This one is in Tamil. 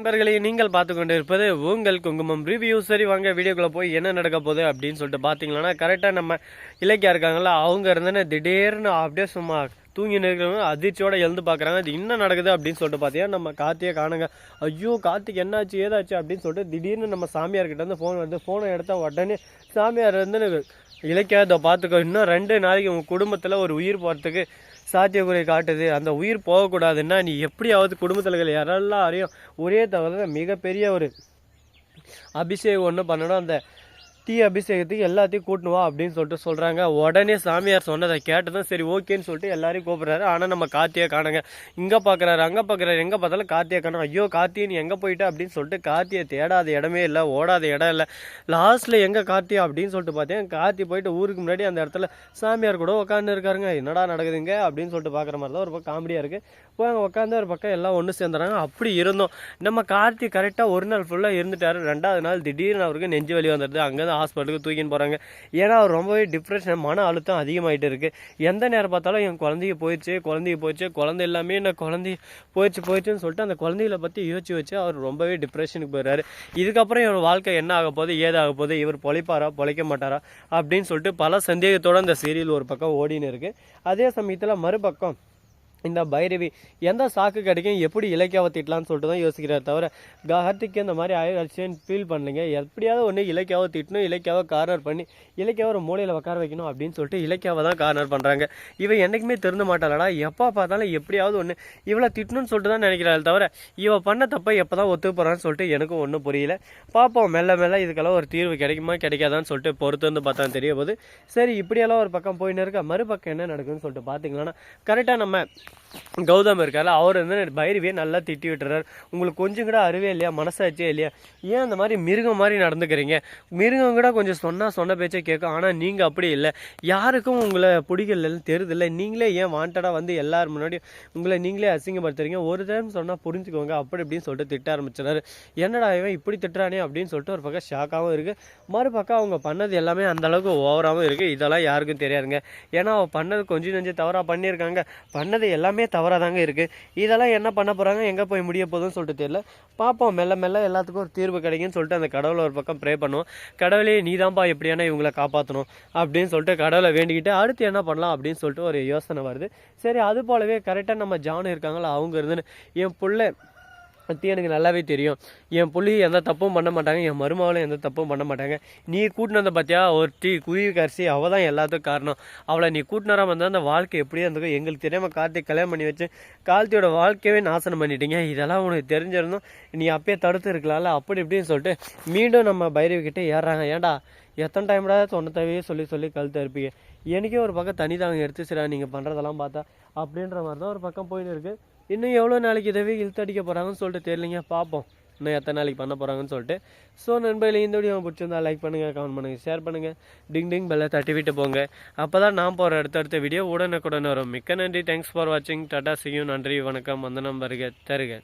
நண்பர்களே நீங்கள் பார்த்து கொண்டு இருப்பது உங்கள் குங்குமம் ரிவ்யூ சரி வாங்க வீடியோக்குள்ளே போய் என்ன நடக்க போகுது அப்படின்னு சொல்லிட்டு பார்த்தீங்கன்னா கரெக்டாக நம்ம இலக்கியா இருக்காங்களா அவங்க இருந்தேன்னு திடீர்னு அப்படியே சும்மா தூங்கி நிற்கிறவங்க அதிர்ச்சியோட எழுந்து பார்க்குறாங்க. அது என்ன நடக்குது அப்படின்னு சொல்லிட்டு பார்த்தீங்கன்னா நம்ம கார்த்தியை காணுங்க. ஐயோ கார்த்திக் என்னாச்சு ஏதாச்சு அப்படின்னு சொல்லிட்டு திடீர்னு நம்ம சாமியார்கிட்ட வந்து ஃபோன் வந்து ஃபோனை எடுத்தா உடனே சாமியார் வந்து இலக்கியா இதை பார்த்துக்கோ. இன்னும் ரெண்டு நாளைக்கு உங்கள் குடும்பத்தில் ஒரு உயிர் போகிறதுக்கு சாத்தியக்குறை காட்டுது. அந்த உயிர் போகக்கூடாதுன்னா நீ எப்படியாவது குடும்பத்தில் யாரெல்லாம் அறியும்? ஒரே தவிர மிகப்பெரிய ஒரு அபிஷேகம் ஒன்று பண்ணணும். அந்த தீ அபிஷேகத்துக்கு எல்லாத்தையும் கூட்டணும் வா அப்படின்னு சொல்லிட்டு சொல்கிறாங்க உடனே சாமியார் சொன்னதை கேட்டதும் சரி ஓகேன்னு சொல்லிட்டு எல்லாரையும் கூப்பிட்றாரு. ஆனால் நம்ம கார்த்தியை காணுங்க. இங்கே பார்க்குறாரு அங்கே பார்க்குறாரு எங்கே பார்த்தாலும் கார்த்தியை காணும். ஐயோ கார்த்தியை நீ எங்கே போயிட்ட? அப்படின்னு சொல்லிட்டு கார்த்தியை தேடாத இடமே இல்லை ஓடாத இடம் இல்லை. லாஸ்ட்டில் எங்கே கார்த்தியா அப்படின்னு சொல்லிட்டு பார்த்தேன். கார்த்தி போயிட்டு ஊருக்கு முன்னாடி அந்த இடத்துல சாமியார் கூட உட்காந்து இருக்காருங்க என்னடா நடக்குதுங்க? அப்படின்னு சொல்லிட்டு பார்க்குற மாதிரி தான் ஒரு பக்கம் காமெடியாக இருக்குது அப்போ அங்கே உட்காந்து ஒரு பக்கம் எல்லாம் ஒன்று சேர்ந்துறாங்க. அப்படி இருந்தோம். நம்ம கார்த்தி கரெக்டாக ஒரு நாள் ஃபுல்லாக இருந்துட்டார். ரெண்டாவது நாள் திடீர்னு அவருக்கு நெஞ்சு வலி வந்துடுது. அங்கேருந்து ஹாஸ்பிட்டலுக்கு தூக்கின்னு போகிறாங்க ஏன்னா அவர் ரொம்பவே டிப்ரெஷன் மன அழுத்தம் அதிகமாகிட்டு இருக்குது எந்த நேரம் பார்த்தாலும் என் குழந்தைய போயிடுச்சு குழந்தைய போயிடுச்சு குழந்தை எல்லாமே என்ன குழந்தை போயிடுச்சு போயிடுச்சுன்னு சொல்லிட்டு அந்த குழந்தைகளை பற்றி யோசிச்சு வச்சு அவர் ரொம்பவே டிப்ரெஷனுக்கு போயிடுறாரு. இதுக்கப்புறம் இவர் வாழ்க்கை என்ன ஆக போகுது ஏதாக போகுது இவர் பொழைப்பாரா பொழைக்க மாட்டாரா அப்படின்னு சொல்லிட்டு பல சந்தேகத்தோட அந்த சீரியல் ஒரு பக்கம் ஓடின்னு இருக்குது அதே சமயத்தில் மறுபக்கம் இந்த பைரவி எந்த சாக்கு கிடைக்கும் எப்படி இலக்கியாவை திட்டலாம்னு சொல்லிட்டு தான் யோசிக்கிறார் தவிர கார்த்திக்கு இந்த மாதிரி ஆயிடுச்சுன்னு ஃபீல் பண்ணலைங்க எப்படியாவது ஒன்று இலக்கியாவை திட்டணும் இலக்கியாவை கார்னர் பண்ணி இலக்கியாவை ஒரு மூலையில் உட்கார வைக்கணும் அப்படின்னு சொல்லிட்டு இலக்கியாவை தான் கார்னர் பண்ணுறாங்க இவன் என்றைக்குமே திருந்த மாட்டாளடா. எப்போ பார்த்தாலும் எப்படியாவது ஒன்று இவளை திட்டணும்னு சொல்லிட்டு தான் நினைக்கிறாள் தவிர இவள் பண்ண தப்பை எப்போ தான் ஒத்து போகிறான்னு சொல்லிட்டு எனக்கும் ஒன்றும் புரியல. பார்ப்போம் மெல்ல மெல்ல இதுக்கெல்லாம் ஒரு தீர்வு கிடைக்குமா கிடைக்காதான்னு சொல்லிட்டு பொறுத்து வந்து பார்த்தா தெரிய போது சரி இப்படியெல்லாம் ஒரு பக்கம் போயின்னு இருக்க மறுபக்கம் என்ன நடக்குதுன்னு சொல்லிட்டு பார்த்தீங்கன்னா கரெக்டாக நம்ம கௌதம் இருக்கார்ல அவர் வந்து பைரவியை நல்லா திட்டி விட்டுறாரு. உங்களுக்கு கொஞ்சம் கூட அறிவே இல்லையா மனசாச்சே இல்லையா? ஏன் அந்த மாதிரி மிருகம் மாதிரி நடந்துக்கிறீங்க? மிருகம் கூட கொஞ்சம் சொன்னால் சொன்ன பேச்சே கேட்கும் ஆனால் நீங்கள் அப்படி இல்லை. யாருக்கும் உங்களை பிடிக்கலன்னு தெரியுதில்ல நீங்களே ஏன் வாண்டடாக வந்து எல்லார் முன்னாடியும் உங்களை நீங்களே அசிங்கப்படுத்துறீங்க? ஒரு டைம் சொன்னால் புரிஞ்சுக்கோங்க அப்படி இப்படின்னு சொல்லிட்டு திட்ட ஆரம்பிச்சிடாரு என்னடா இவன் இப்படி திட்டுறானே அப்படின்னு சொல்லிட்டு ஒரு பக்கம் ஷாக்காகவும் இருக்குது மறுபக்கம் அவங்க பண்ணது எல்லாமே அந்தளவுக்கு ஓவராகவும் இருக்குது இதெல்லாம் யாருக்கும் தெரியாதுங்க. ஏன்னா அவள் பண்ணது கொஞ்சம் கொஞ்சம் தவறாக பண்ணியிருக்காங்க. பண்ணது எல்லாமே தவறாக தாங்க இருக்குது இதெல்லாம் என்ன பண்ண போகிறாங்க எங்கே போய் முடிய போதும்னு சொல்லிட்டு தெரியல. பார்ப்போம் மெல்ல மெல்ல எல்லாத்துக்கும் ஒரு தீர்வு கிடைக்குன்னு சொல்லிட்டு அந்த கடவுளை ஒரு பக்கம் ப்ரே பண்ணுவோம். கடவுளே நீதான்ப்பா எப்படியானா இவங்களை காப்பாற்றணும் அப்படின்னு சொல்லிட்டு கடவுளை வேண்டிக்கிட்டு அடுத்து என்ன பண்ணலாம் அப்படின்னு சொல்லிட்டு ஒரு யோசனை வருது. சரி அது போலவே கரெக்டாக நம்ம ஜானு இருக்காங்களா? அவங்க இருந்துன்னு. என் பிள்ளை பற்றி எனக்கு நல்லாவே தெரியும். என் புள்ளி எந்த தப்பும் பண்ண மாட்டாங்க என் மருமகளும் எந்த தப்பும் பண்ண மாட்டாங்க. நீ கூட்டினதை பார்த்தியா ஒரு டீ குருவி அவள் தான் எல்லாத்துக்கும் காரணம். அவளை நீ கூட்டினரா வந்தால் அந்த வாழ்க்கை எப்படியா இருந்திருக்கும்? எங்களுக்கு தெரியாமல் கார்த்திக் கல்யாணம் பண்ணி வச்சு கார்த்தியோட வாழ்க்கையவே நாசனம் பண்ணிட்டீங்க. இதெல்லாம் உனக்கு தெரிஞ்சிருந்தோம் நீ அப்பயே தடுத்து இருக்கலாம்ல அப்படி இப்படின்னு சொல்லிட்டு மீண்டும் நம்ம பைரவி கிட்டே ஏறுறாங்க. ஏன்டா எத்தனை டைம்டா சொன்னதவே சொல்லி சொல்லி கழுத்து இருப்பீங்க எனக்கே ஒரு பக்கம் தனி தாங்க எடுத்து சரி நீங்கள் பண்ணுறதெல்லாம் பார்த்தா அப்படின்ற மாதிரி தான் ஒரு பக்கம் போயின்னு இருக்குது இன்னும் எவ்வளோ நாளைக்கு இதவே இழுத்தடிக்க போகிறாங்கன்னு சொல்லிட்டு தெரியலிங்க. பார்ப்போம். இன்னும் எத்தனை நாளைக்கு பண்ண போகிறாங்கன்னு சொல்லிட்டு. ஸோ நண்பர்களே இந்த வீடியோ பிடிச்சிருந்தா லைக் பண்ணுங்கள் கமெண்ட் பண்ணுங்கள் ஷேர் பண்ணுங்கள் டிங் டிங் பெல்லை தட்டி விட்டு போங்க. அப்போ தான் நான் போகிற அடுத்தடுத்த வீடியோ உடனுக்குடன் வரும். மிக்க நன்றி. தேங்க்ஸ் ஃபார் வாட்சிங் டாடா சியூ நன்றி. வணக்கம். வந்தனம் வருக. தருக.